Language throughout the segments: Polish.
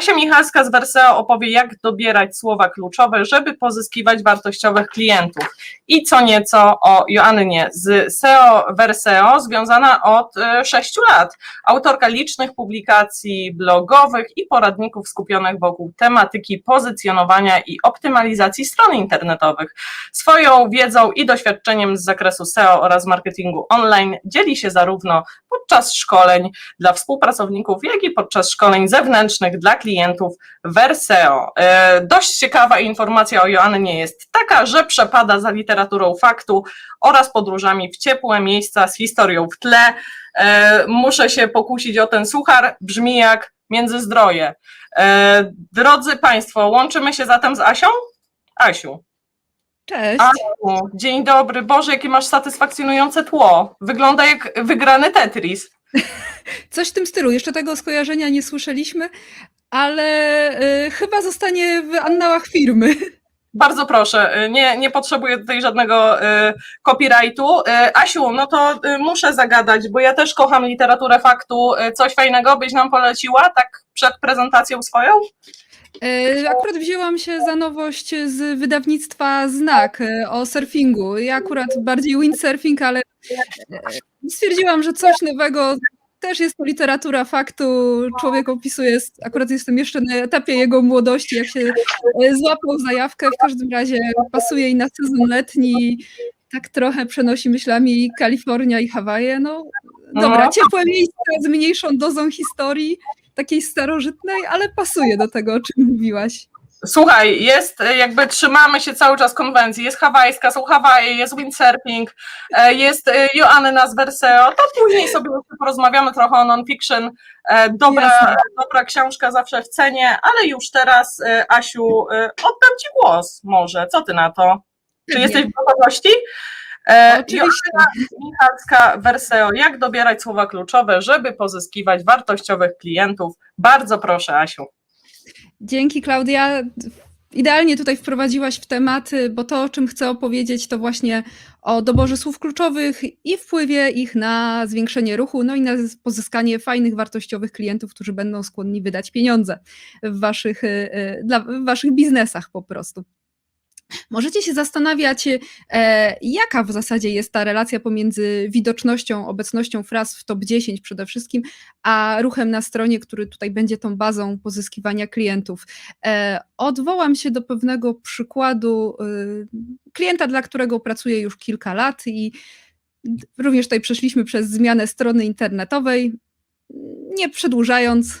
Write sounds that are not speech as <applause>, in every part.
Asia Michalska z Werseo opowie, jak dobierać słowa kluczowe, żeby pozyskiwać wartościowych klientów. I co nieco o Joannie z SEO Werseo, związana od 6 lat. Autorka licznych publikacji blogowych i poradników skupionych wokół tematyki pozycjonowania i optymalizacji stron internetowych. Swoją wiedzą i doświadczeniem z zakresu SEO oraz marketingu online dzieli się zarówno podczas szkoleń dla współpracowników, jak i podczas szkoleń zewnętrznych dla klientów Verseo. E, Dość ciekawa informacja o Joannie jest taka, że przepada za literaturą faktu oraz podróżami w ciepłe miejsca z historią w tle. E, Muszę się pokusić o ten suchar, brzmi jak Międzyzdroje. E, Drodzy Państwo, łączymy się zatem z Asią? Asiu. Cześć. Asiu, dzień dobry. Boże, jakie masz satysfakcjonujące tło. Wygląda jak wygrany Tetris. <laughs> Coś w tym stylu. Jeszcze tego skojarzenia nie słyszeliśmy, ale y, chyba zostanie w annałach firmy. Bardzo proszę, y, nie, nie potrzebuję tutaj żadnego y, copyrightu. Y, Asiu, no to y, muszę zagadać, bo ja też kocham literaturę faktu. Y, Coś fajnego byś nam poleciła, tak przed prezentacją swoją? Y, Akurat wzięłam się za nowość z wydawnictwa Znak o surfingu. Ja akurat bardziej windsurfing, ale stwierdziłam, że coś nowego. Też jest to literatura faktu. Człowiek opisuje, akurat jestem jeszcze na etapie jego młodości, jak się y, złapał zajawkę. W każdym razie pasuje i na sezon letni. Tak trochę przenosi myślami Kalifornia i Hawaje. No dobra, ciepłe miejsca z mniejszą dozą historii, takiej starożytnej, ale pasuje do tego, o czym mówiłaś. Słuchaj, jest y, jakby trzymamy się cały czas konwencji. Jest hawajska, są Hawaje, jest windsurfing, e, jest y, Joanna z Verseo. To później sobie porozmawiamy trochę o non-fiction. E, Dobra, Jasne. dobra książka zawsze w cenie, ale już teraz, Asiu, oddam Ci głos może. Co Ty na to? Czy jesteś w gotowości? E, Oczywiście. Michalska, Verseo, jak dobierać słowa kluczowe, żeby pozyskiwać wartościowych klientów? Bardzo proszę, Asiu. Dzięki, Klaudia. Idealnie tutaj wprowadziłaś w tematy, bo to, o czym chcę opowiedzieć, to właśnie o doborze słów kluczowych i wpływie ich na zwiększenie ruchu, no i na pozyskanie fajnych, wartościowych klientów, którzy będą skłonni wydać pieniądze w waszych, y, y, dla, w waszych biznesach po prostu. Możecie się zastanawiać, e, jaka w zasadzie jest ta relacja pomiędzy widocznością, obecnością fraz w top 10 przede wszystkim, a ruchem na stronie, który tutaj będzie tą bazą pozyskiwania klientów. E, Odwołam się do pewnego przykładu y, klienta, dla którego pracuję już kilka lat i również tutaj przeszliśmy przez zmianę strony internetowej. Nie przedłużając,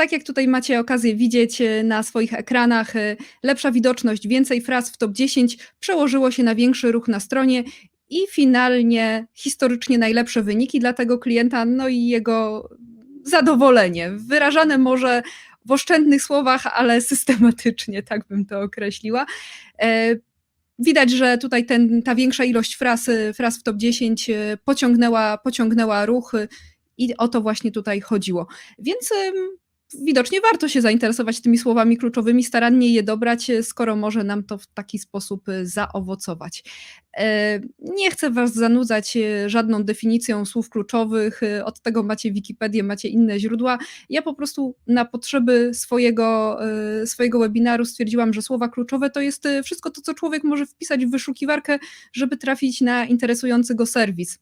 tak jak tutaj macie okazję widzieć e, na swoich ekranach, e, lepsza widoczność, więcej fraz w top 10 przełożyło się na większy ruch na stronie i finalnie historycznie najlepsze wyniki dla tego klienta, no i jego zadowolenie. Wyrażane może w oszczędnych słowach, ale systematycznie, tak bym to określiła. E, Widać, że tutaj ten, ta większa ilość fraz, fraz w top 10 e, pociągnęła, pociągnęła ruch i o to właśnie tutaj chodziło. Więc widocznie warto się zainteresować tymi słowami kluczowymi, starannie je dobrać, e, skoro może nam to w taki sposób e, zaowocować. E, Nie chcę Was zanudzać żadną definicją słów kluczowych, od tego macie Wikipedię, macie inne źródła. Ja po prostu na potrzeby swojego, swojego webinaru stwierdziłam, że słowa kluczowe to jest wszystko to, co człowiek może wpisać w wyszukiwarkę, żeby trafić na interesujący go serwis.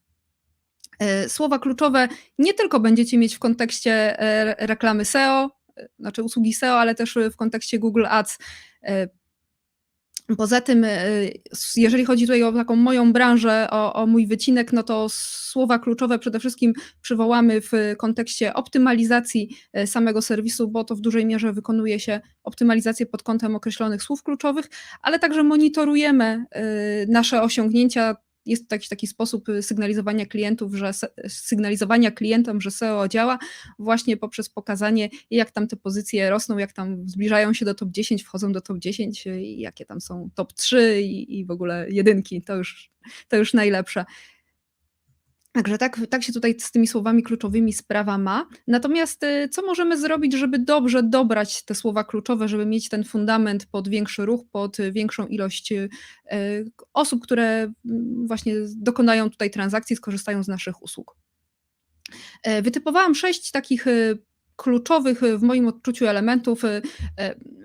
E, Słowa kluczowe nie tylko będziecie mieć w kontekście e, reklamy SEO, e, znaczy usługi SEO, ale też w kontekście Google Ads. Poza tym, jeżeli chodzi tutaj o taką moją branżę, o, o mój wycinek, no to słowa kluczowe przede wszystkim przywołamy w kontekście optymalizacji samego serwisu, bo to w dużej mierze wykonuje się optymalizację pod kątem określonych słów kluczowych, ale także monitorujemy nasze osiągnięcia. Jest to taki, taki sposób y, sygnalizowania klientów, że se- sygnalizowania klientom, że SEO działa, właśnie poprzez pokazanie, jak tam te pozycje rosną, jak tam zbliżają się do top 10, wchodzą do top 10, y, i jakie tam są top 3 i, i w ogóle jedynki. To już, to już najlepsze. Także tak, tak się tutaj z tymi słowami kluczowymi sprawa ma. Natomiast y, co możemy zrobić, żeby dobrze dobrać te słowa kluczowe, żeby mieć ten fundament pod większy ruch, pod y, większą ilość y, y, osób, które mm, właśnie dokonają tutaj transakcji, skorzystają z naszych usług. E, Wytypowałam sześć takich y, kluczowych w moim odczuciu elementów. E,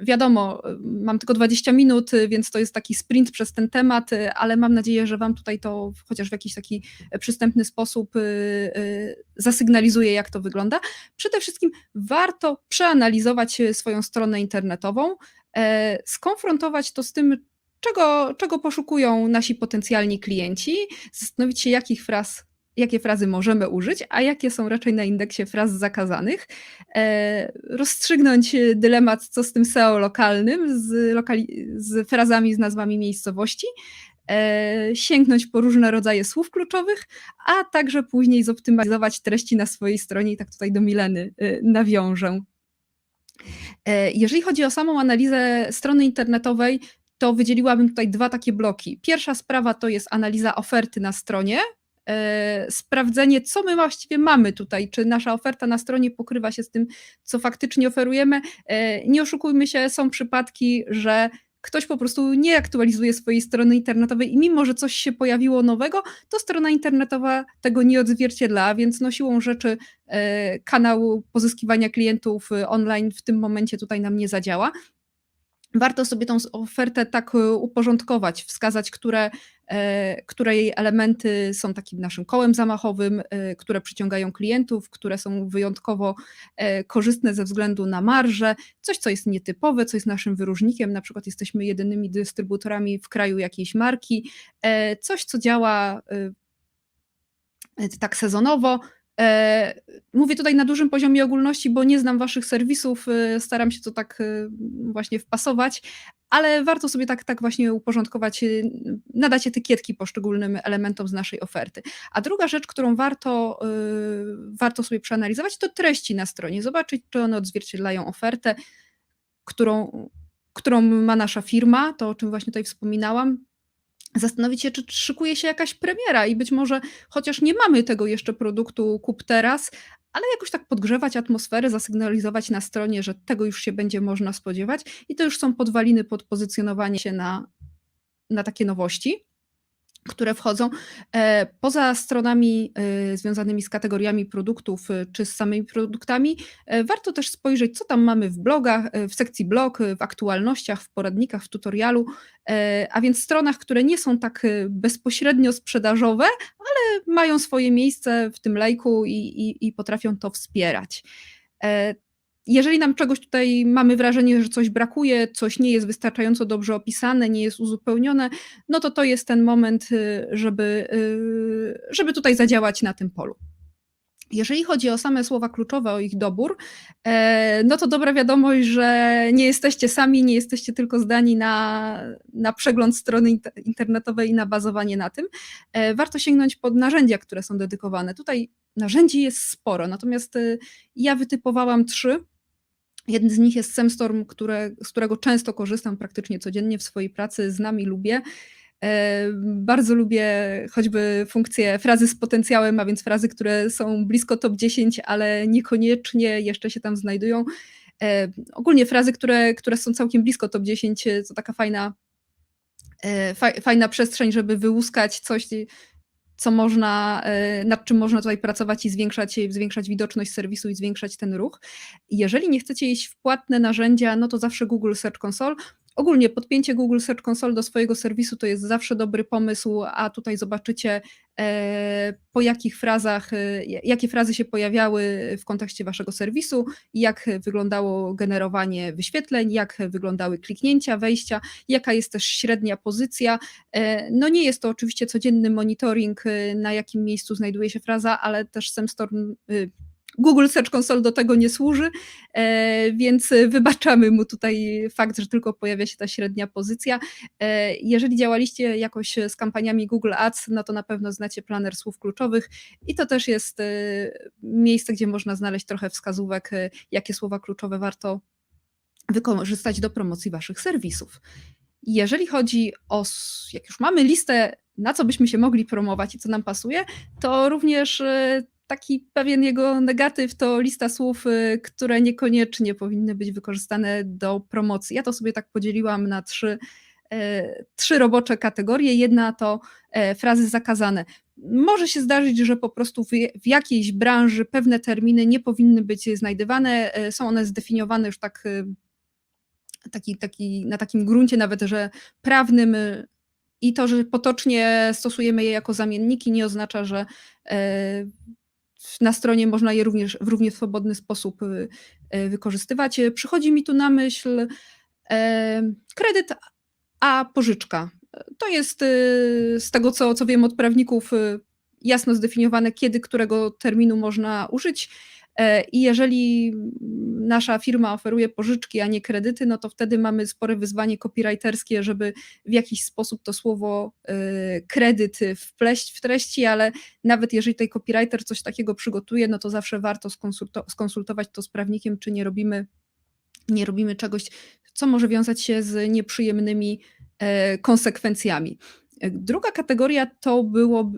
Wiadomo, e, mam tylko 20 minut, e, więc to jest taki sprint przez ten temat, e, ale mam nadzieję, że Wam tutaj to chociaż w jakiś taki przystępny sposób e, e, zasygnalizuję, jak to wygląda. Przede wszystkim warto przeanalizować e, swoją stronę internetową, e, skonfrontować to z tym, czego, czego poszukują nasi potencjalni klienci, zastanowić się, jakich fraz, jakie frazy możemy użyć, a jakie są raczej na indeksie fraz zakazanych, e, rozstrzygnąć e, dylemat, co z tym SEO lokalnym, z, lokali- z frazami z nazwami miejscowości, e, sięgnąć po różne rodzaje słów kluczowych, a także później zoptymalizować treści na swojej stronie i tak tutaj do Mileny nawiążę. Jeżeli chodzi o samą analizę strony internetowej, to wydzieliłabym tutaj dwa takie bloki. Pierwsza sprawa to jest analiza oferty na stronie, sprawdzenie, co my właściwie mamy tutaj, czy nasza oferta na stronie pokrywa się z tym, co faktycznie oferujemy. E, Nie oszukujmy się, są przypadki, że ktoś po prostu nie aktualizuje swojej strony internetowej i mimo, że coś się pojawiło nowego, to strona internetowa tego nie odzwierciedla, więc no siłą rzeczy e, kanał pozyskiwania klientów e, online w tym momencie tutaj nam nie zadziała. Warto sobie tą ofertę tak e, uporządkować, wskazać, które, e, które jej elementy są takim naszym kołem zamachowym, e, które przyciągają klientów, które są wyjątkowo korzystne ze względu na marżę, coś, co jest nietypowe, co jest naszym wyróżnikiem, na przykład jesteśmy jedynymi dystrybutorami w kraju jakiejś marki, coś, co działa tak sezonowo. E, Mówię tutaj na dużym poziomie ogólności, bo nie znam waszych serwisów, e, staram się to tak e, właśnie wpasować, ale warto sobie tak, tak właśnie uporządkować, nadać etykietki poszczególnym elementom z naszej oferty. A druga rzecz, którą warto, warto sobie przeanalizować, to treści na stronie. Zobaczyć, czy one odzwierciedlają ofertę, którą, którą ma nasza firma, to o czym właśnie tutaj wspominałam, zastanowić się, czy szykuje się jakaś premiera i być może, chociaż nie mamy tego jeszcze produktu kup teraz, ale jakoś tak podgrzewać atmosferę, zasygnalizować na stronie, że tego już się będzie można spodziewać. I to już są podwaliny pod pozycjonowanie się na, na takie nowości które wchodzą. E, Poza stronami e, związanymi z kategoriami produktów e, czy z samymi produktami, warto też spojrzeć, co tam mamy w blogach, w sekcji blog, w aktualnościach, w poradnikach, w tutorialu, a więc stronach, które nie są tak bezpośrednio sprzedażowe, ale mają swoje miejsce w tym lejku i, i, i potrafią to wspierać. Jeżeli nam czegoś tutaj mamy wrażenie, że coś brakuje, coś nie jest wystarczająco dobrze opisane, nie jest uzupełnione, no to to jest ten moment, y, żeby, y, żeby tutaj zadziałać na tym polu. Jeżeli chodzi o same słowa kluczowe, o ich dobór, e, no to dobra wiadomość, że nie jesteście sami, nie jesteście tylko zdani na, na przegląd strony int- internetowej i na bazowanie na tym. E, Warto sięgnąć pod narzędzia, które są dedykowane. Tutaj narzędzi jest sporo, natomiast y, ja wytypowałam trzy. Jeden z nich jest Semstorm, które, z którego często korzystam praktycznie codziennie w swojej pracy, znam i lubię. E, Bardzo lubię choćby funkcję frazy z potencjałem, a więc frazy, które są blisko top 10, ale niekoniecznie jeszcze się tam znajdują. E, Ogólnie frazy, które, które są całkiem blisko top 10, to taka fajna, e, fa- fajna przestrzeń, żeby wyłuskać coś, co można, e, nad czym można tutaj pracować i zwiększać, zwiększać widoczność serwisu i zwiększać ten ruch. Jeżeli nie chcecie iść w płatne narzędzia, no to zawsze Google Search Console. Ogólnie podpięcie Google Search Console do swojego serwisu to jest zawsze dobry pomysł, a tutaj zobaczycie e, po jakich frazach, e, jakie frazy się pojawiały w kontekście waszego serwisu, jak wyglądało generowanie wyświetleń, jak wyglądały kliknięcia, wejścia, jaka jest też średnia pozycja. E, No nie jest to oczywiście codzienny monitoring, na jakim miejscu znajduje się fraza, ale też Semstorm, Google Search Console do tego nie służy, e, więc wybaczamy mu tutaj fakt, że tylko pojawia się ta średnia pozycja. E, Jeżeli działaliście jakoś z kampaniami Google Ads, no to na pewno znacie planer słów kluczowych i to też jest e, miejsce, gdzie można znaleźć trochę wskazówek, jakie słowa kluczowe warto wykorzystać do promocji waszych serwisów. Jeżeli chodzi o, jak już mamy listę, na co byśmy się mogli promować i co nam pasuje, to również taki pewien jego negatyw to lista słów, e, które niekoniecznie powinny być wykorzystane do promocji. Ja to sobie tak podzieliłam na trzy, e, trzy robocze kategorie. Jedna to e, frazy zakazane. może się zdarzyć, że po prostu w, jakiejś branży pewne terminy nie powinny być znajdywane. e, Są one zdefiniowane już tak e, taki, taki, na takim gruncie nawet, że prawnym e, i to, że potocznie stosujemy je jako zamienniki, nie oznacza, że na stronie można je również w równie swobodny sposób e, e, wykorzystywać. Przychodzi mi tu na myśl e, kredyt, a pożyczka. To jest z tego, co, co wiem od prawników, jasno zdefiniowane, kiedy którego terminu można użyć. E, I jeżeli nasza firma oferuje pożyczki, a nie kredyty, no to wtedy mamy spore wyzwanie copywriterskie, żeby w jakiś sposób to słowo e, kredyt wpleść w treści, ale nawet jeżeli tutaj copywriter coś takiego przygotuje, no to zawsze warto skonsulto- skonsultować to z prawnikiem, czy nie robimy, nie robimy czegoś, co może wiązać się z nieprzyjemnymi e, konsekwencjami. Druga kategoria to było,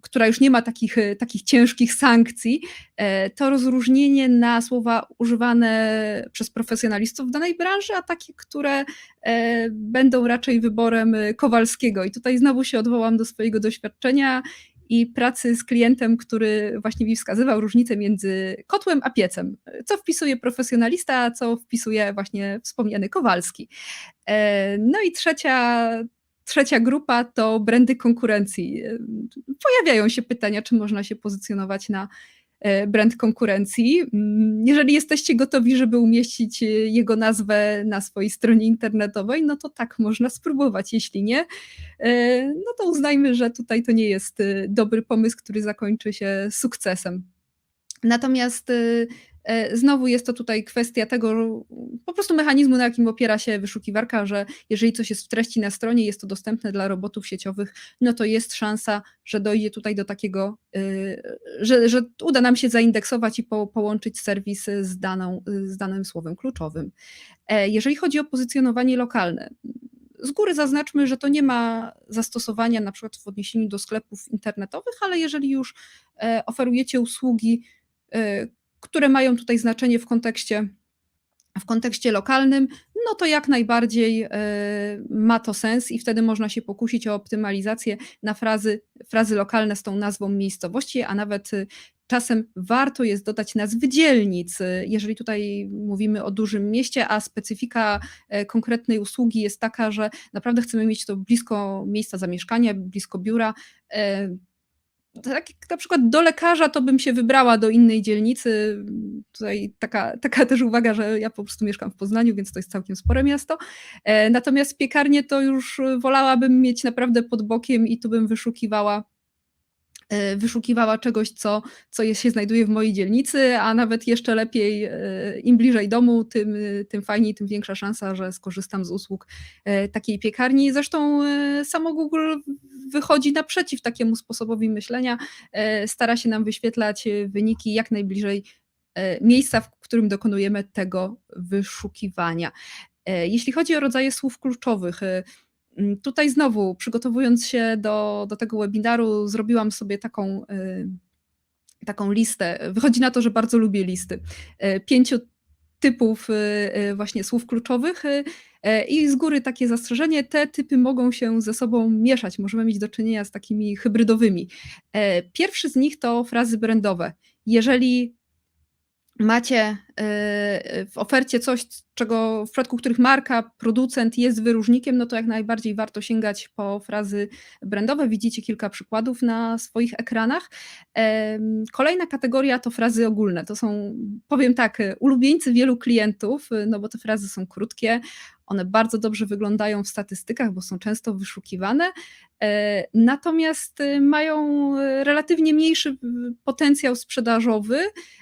która już nie ma takich, takich ciężkich sankcji, e, to rozróżnienie na słowa używane przez profesjonalistów w danej branży, a takie, które e, będą raczej wyborem Kowalskiego. I tutaj znowu się odwołam do swojego doświadczenia i pracy z klientem, który właśnie mi wskazywał różnicę między kotłem a piecem. Co wpisuje profesjonalista, a co wpisuje właśnie wspomniany Kowalski. E, No i trzecia, trzecia grupa to brandy konkurencji. Pojawiają się pytania, czy można się pozycjonować na e, brand konkurencji. Mm, Jeżeli jesteście gotowi, żeby umieścić e, jego nazwę na swojej stronie internetowej, no to tak, można spróbować. Jeśli nie, e, no to uznajmy, że tutaj to nie jest dobry pomysł, który zakończy się sukcesem. Natomiast e, e, znowu jest to tutaj kwestia tego po prostu mechanizmu, na jakim opiera się wyszukiwarka, że jeżeli coś jest w treści na stronie, jest to dostępne dla robotów sieciowych, no to jest szansa, że dojdzie tutaj do takiego, e, że, że uda nam się zaindeksować i po, połączyć serwis z, daną, z danym słowem kluczowym. E, Jeżeli chodzi o pozycjonowanie lokalne, z góry zaznaczmy, że to nie ma zastosowania na przykład w odniesieniu do sklepów internetowych, ale jeżeli już e, oferujecie usługi, które mają tutaj znaczenie w kontekście, w kontekście lokalnym, no to jak najbardziej e, ma to sens i wtedy można się pokusić o optymalizację na frazy, frazy lokalne z tą nazwą miejscowości, a nawet e, czasem warto jest dodać nazwy dzielnic. E, Jeżeli tutaj mówimy o dużym mieście, a specyfika e, konkretnej usługi jest taka, że naprawdę chcemy mieć to blisko miejsca zamieszkania, blisko biura. Tak jak na przykład do lekarza, to bym się wybrała do innej dzielnicy. Tutaj taka, taka też uwaga, że ja po prostu mieszkam w Poznaniu, więc to jest całkiem spore miasto. E, Natomiast piekarnię to już wolałabym mieć naprawdę pod bokiem i tu bym wyszukiwała wyszukiwała czegoś, co, co jest, się znajduje w mojej dzielnicy, a nawet jeszcze lepiej, e, im bliżej domu, tym, tym fajniej, tym większa szansa, że skorzystam z usług e, takiej piekarni. Zresztą e, samo Google wychodzi naprzeciw takiemu sposobowi myślenia, e, stara się nam wyświetlać e, wyniki jak najbliżej e, miejsca, w którym dokonujemy tego wyszukiwania. E, Jeśli chodzi o rodzaje słów kluczowych, e, tutaj znowu przygotowując się do, do tego webinaru, zrobiłam sobie taką, e, taką listę. Wychodzi na to, że bardzo lubię listy. E, Pięciu typów e, właśnie słów kluczowych i z góry takie zastrzeżenie, te typy mogą się ze sobą mieszać, możemy mieć do czynienia z takimi hybrydowymi. Pierwszy z nich to frazy brandowe. Jeżeli macie w ofercie coś, czego w przypadku których marka, producent jest wyróżnikiem, no to jak najbardziej warto sięgać po frazy brandowe. Widzicie kilka przykładów na swoich ekranach. Kolejna kategoria to frazy ogólne. To są, powiem tak, ulubieńcy wielu klientów, no bo te frazy są krótkie, one bardzo dobrze wyglądają w statystykach, bo są często wyszukiwane, e, natomiast e, mają e, relatywnie mniejszy potencjał sprzedażowy.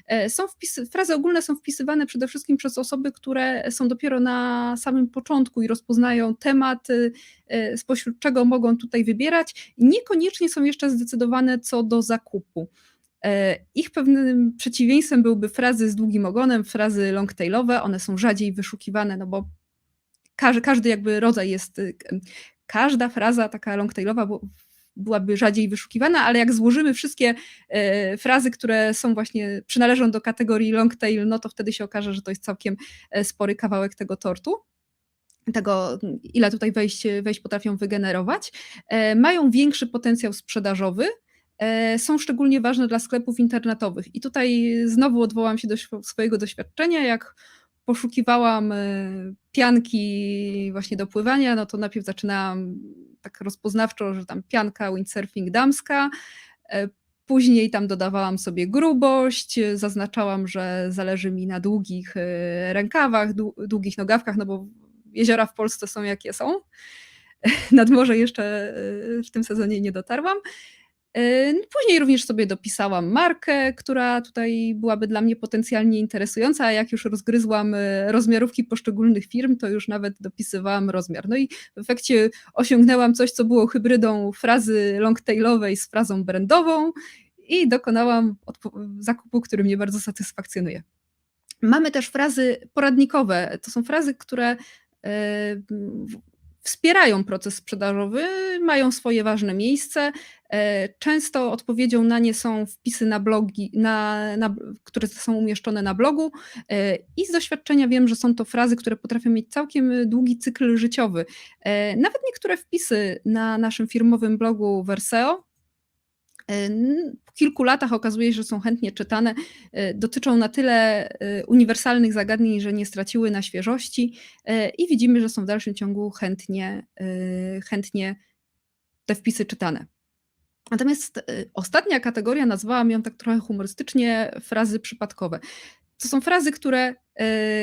E, Są wpisy, frazy ogólne są wpisywane przede wszystkim przez osoby, które są dopiero na samym początku i rozpoznają temat, e, e, spośród czego mogą tutaj wybierać. Niekoniecznie są jeszcze zdecydowane co do zakupu. E, Ich pewnym przeciwieństwem byłby frazy z długim ogonem, frazy longtailowe. One są rzadziej wyszukiwane, no bo każdy, każdy jakby rodzaj jest, y, każda fraza taka longtailowa byłaby rzadziej wyszukiwana, ale jak złożymy wszystkie e, frazy, które są właśnie, przynależą do kategorii long tail, no to wtedy się okaże, że to jest całkiem e, spory kawałek tego tortu tego, ile tutaj wejść, wejść potrafią wygenerować. E, Mają większy potencjał sprzedażowy, e, są szczególnie ważne dla sklepów internetowych. I tutaj znowu odwołam się do sw- swojego doświadczenia, jak poszukiwałam e, pianki właśnie do pływania, no to najpierw zaczynałam tak rozpoznawczo, że tam pianka windsurfing damska, e, później tam dodawałam sobie grubość, e, zaznaczałam, że zależy mi na długich rękawach, dłu- długich nogawkach, no bo jeziora w Polsce są jakie są. <laughs> Nad morze jeszcze w tym sezonie nie dotarłam. E, Później również sobie dopisałam markę, która tutaj byłaby dla mnie potencjalnie interesująca, a jak już rozgryzłam e, rozmiarówki poszczególnych firm, to już nawet dopisywałam rozmiar. No i w efekcie osiągnęłam coś, co było hybrydą frazy longtailowej z frazą brandową i dokonałam zakupu, który mnie bardzo satysfakcjonuje. Mamy też frazy poradnikowe. To są frazy, które w- wspierają proces sprzedażowy, mają swoje ważne miejsce. E, Często odpowiedzią na nie są wpisy na blogi, na, na, które są umieszczone na blogu. E, I z doświadczenia wiem, że są to frazy, które potrafią mieć całkiem długi cykl życiowy. E, Nawet niektóre wpisy na naszym firmowym blogu Verseo po kilku latach okazuje się, że są chętnie czytane, e, dotyczą na tyle e, uniwersalnych zagadnień, że nie straciły na świeżości i widzimy, że są w dalszym ciągu chętnie, chętnie te wpisy czytane. Natomiast ostatnia kategoria, nazwałam ją tak trochę humorystycznie, frazy przypadkowe. To są frazy, które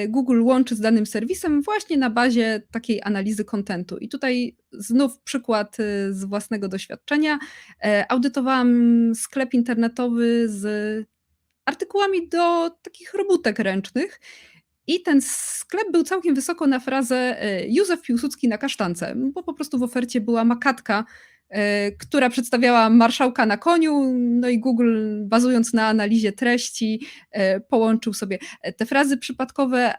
Google łączy z danym serwisem właśnie na bazie takiej analizy kontentu. I tutaj znów przykład e, z własnego doświadczenia. E, Audytowałam sklep internetowy z artykułami do takich robótek ręcznych. I ten sklep był całkiem wysoko na frazę Józef Piłsudski na kasztance, bo po prostu w ofercie była makatka, która przedstawiała marszałka na koniu, no i Google bazując na analizie treści e, połączył sobie e, te frazy przypadkowe.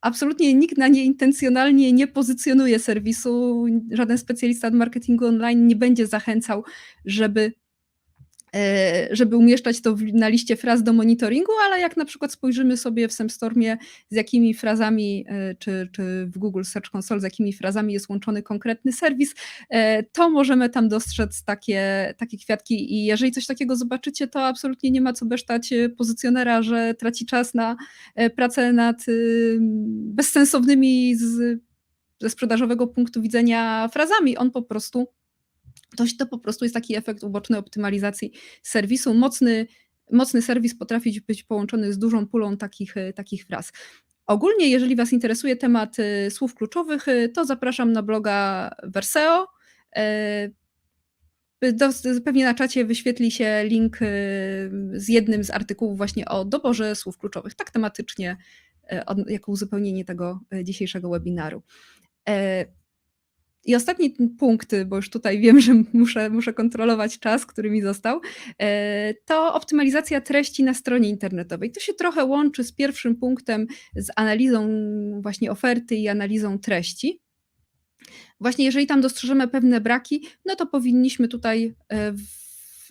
Absolutnie nikt na nie intencjonalnie nie pozycjonuje serwisu, żaden specjalista od marketingu online nie będzie zachęcał, żeby e, żeby umieszczać to na liście fraz do monitoringu, ale jak na przykład spojrzymy sobie w SEMstormie, z jakimi frazami, e, czy, czy w Google Search Console, z jakimi frazami jest łączony konkretny serwis, e, to możemy tam dostrzec takie, takie kwiatki i jeżeli coś takiego zobaczycie, to absolutnie nie ma co besztać e, pozycjonera, że traci czas na e, pracę nad bezsensownymi z, ze sprzedażowego punktu widzenia frazami. On po prostu to, to po prostu jest taki efekt uboczny optymalizacji serwisu. Mocny, mocny serwis potrafi być połączony z dużą pulą takich, takich fraz. Ogólnie, jeżeli Was interesuje temat e, słów kluczowych, e, to zapraszam na bloga Verseo. Do, pewnie na czacie wyświetli się link z jednym z artykułów właśnie o doborze słów kluczowych, tak tematycznie, jako uzupełnienie tego dzisiejszego webinaru. I ostatni punkt, bo już tutaj wiem, że muszę, muszę kontrolować czas, który mi został, e, to optymalizacja treści na stronie internetowej. To się trochę łączy z pierwszym punktem, z analizą właśnie oferty i analizą treści. Właśnie jeżeli tam dostrzeżemy pewne braki, no to powinniśmy tutaj e, w-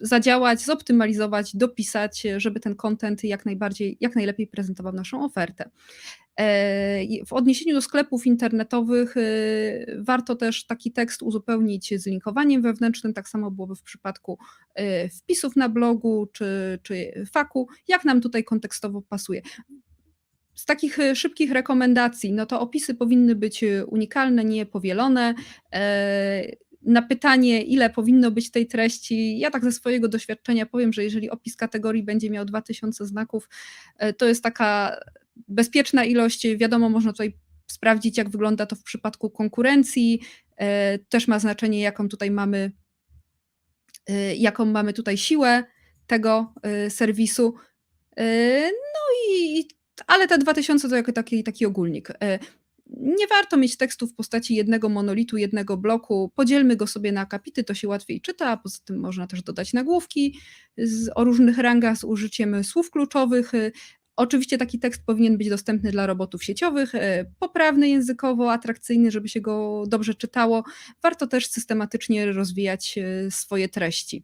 zadziałać, zoptymalizować, dopisać, żeby ten content jak najbardziej, jak najlepiej prezentował naszą ofertę. E, W odniesieniu do sklepów internetowych e, warto też taki tekst uzupełnić z linkowaniem wewnętrznym, tak samo byłoby w przypadku e, wpisów na blogu czy, czy faku, jak nam tutaj kontekstowo pasuje. Z takich szybkich rekomendacji, no to opisy powinny być unikalne, nie powielone. Na pytanie, ile powinno być tej treści, ja tak ze swojego doświadczenia powiem, że jeżeli opis kategorii będzie miał 2000 znaków, e, to jest taka bezpieczna ilość. Wiadomo, można tutaj sprawdzić, jak wygląda to w przypadku konkurencji. E, Też ma znaczenie, jaką tutaj mamy, e, jaką mamy tutaj siłę tego serwisu. No i, ale te 2000 to jako taki, taki ogólnik. Nie warto mieć tekstu w postaci jednego monolitu, jednego bloku. Podzielmy go sobie na akapity, to się łatwiej czyta, poza tym można też dodać nagłówki z, o różnych rangach z użyciem słów kluczowych. Oczywiście taki tekst powinien być dostępny dla robotów sieciowych, e, poprawny językowo, atrakcyjny, żeby się go dobrze czytało. Warto też systematycznie rozwijać e, swoje treści.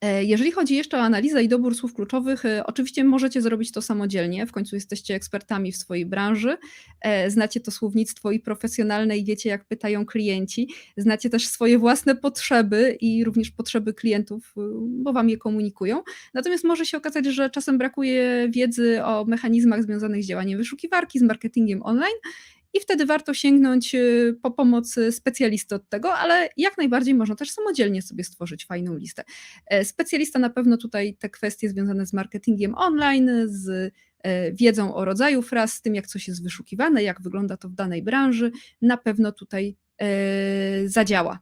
E, Jeżeli chodzi jeszcze o analizę i dobór słów kluczowych, e, oczywiście możecie zrobić to samodzielnie. W końcu jesteście ekspertami w swojej branży, e, znacie to słownictwo i profesjonalne i wiecie, jak pytają klienci. Znacie też swoje własne potrzeby i również potrzeby klientów, bo wam je komunikują. Natomiast może się okazać, że czasem brakuje wiedzy o mechanizmach związanych z działaniem wyszukiwarki, z marketingiem online. I wtedy warto sięgnąć y, po pomoc specjalisty od tego, ale jak najbardziej można też samodzielnie sobie stworzyć fajną listę. E, Specjalista na pewno tutaj te kwestie związane z marketingiem online, z e, wiedzą o rodzaju fraz, z tym jak coś jest wyszukiwane, jak wygląda to w danej branży, na pewno tutaj e, zadziała.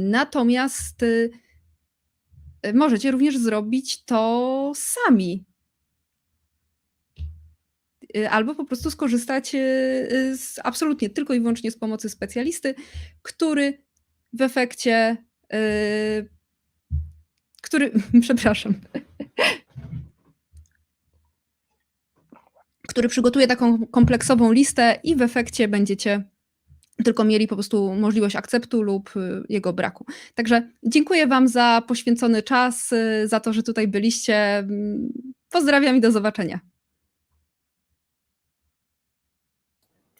Natomiast możecie również zrobić to sami. E, Albo po prostu skorzystać e, z, absolutnie tylko i wyłącznie z pomocy specjalisty, który w efekcie który, <laughs> przepraszam, który przygotuje taką kompleksową listę i w efekcie będziecie tylko mieli po prostu możliwość akceptu lub y, jego braku. Także dziękuję Wam za poświęcony czas, y, za to, że tutaj byliście. Mm, Pozdrawiam i do zobaczenia.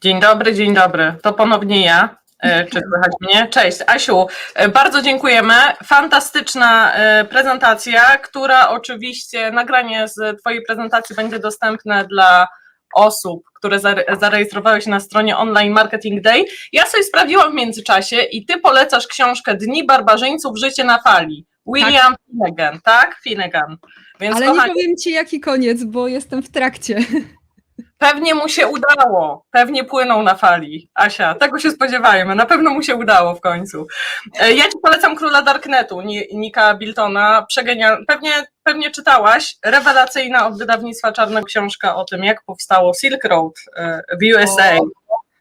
Dzień dobry, dzień dobry. To ponownie ja. E, Czy słychać mnie? Cześć, Asiu. e, Bardzo dziękujemy. Fantastyczna e, prezentacja, która oczywiście, nagranie z Twojej prezentacji będzie dostępne dla osób, które zare- zarejestrowały się na stronie Online Marketing Day. Ja sobie sprawdziłam w międzyczasie i Ty polecasz książkę Dni Barbarzyńców, Życie na fali. William Finnegan, tak? Finnegan. Więc Ale kochani, nie powiem Ci jaki koniec, bo jestem w trakcie. Pewnie mu się udało, pewnie płynął na fali. Asia, tego się spodziewajmy, na pewno mu się udało w końcu. E, Ja ci polecam Króla Darknetu, Ni- Nika Biltona, przegenial... pewnie, pewnie czytałaś, rewelacyjna od wydawnictwa Czarna książka o tym, jak powstało Silk Road e, w USA.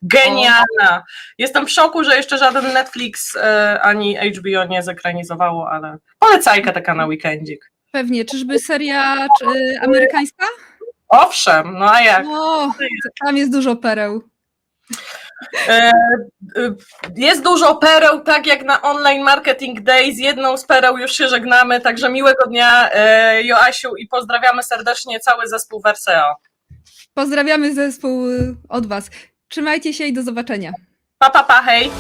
Genialna. Jestem w szoku, że jeszcze żaden Netflix e, ani HBO nie zekranizowało, ale polecajka taka na weekendzik. Pewnie. Czyżby seria czy, amerykańska? Owszem, no a jak? O, tam jest dużo pereł. E, e, Jest dużo pereł, tak jak na Online Marketing Day. Z jedną z pereł już się żegnamy, także miłego dnia e, Joasiu i pozdrawiamy serdecznie cały zespół Werseo. Pozdrawiamy zespół od Was. Trzymajcie się i do zobaczenia. Pa, pa, pa, hej!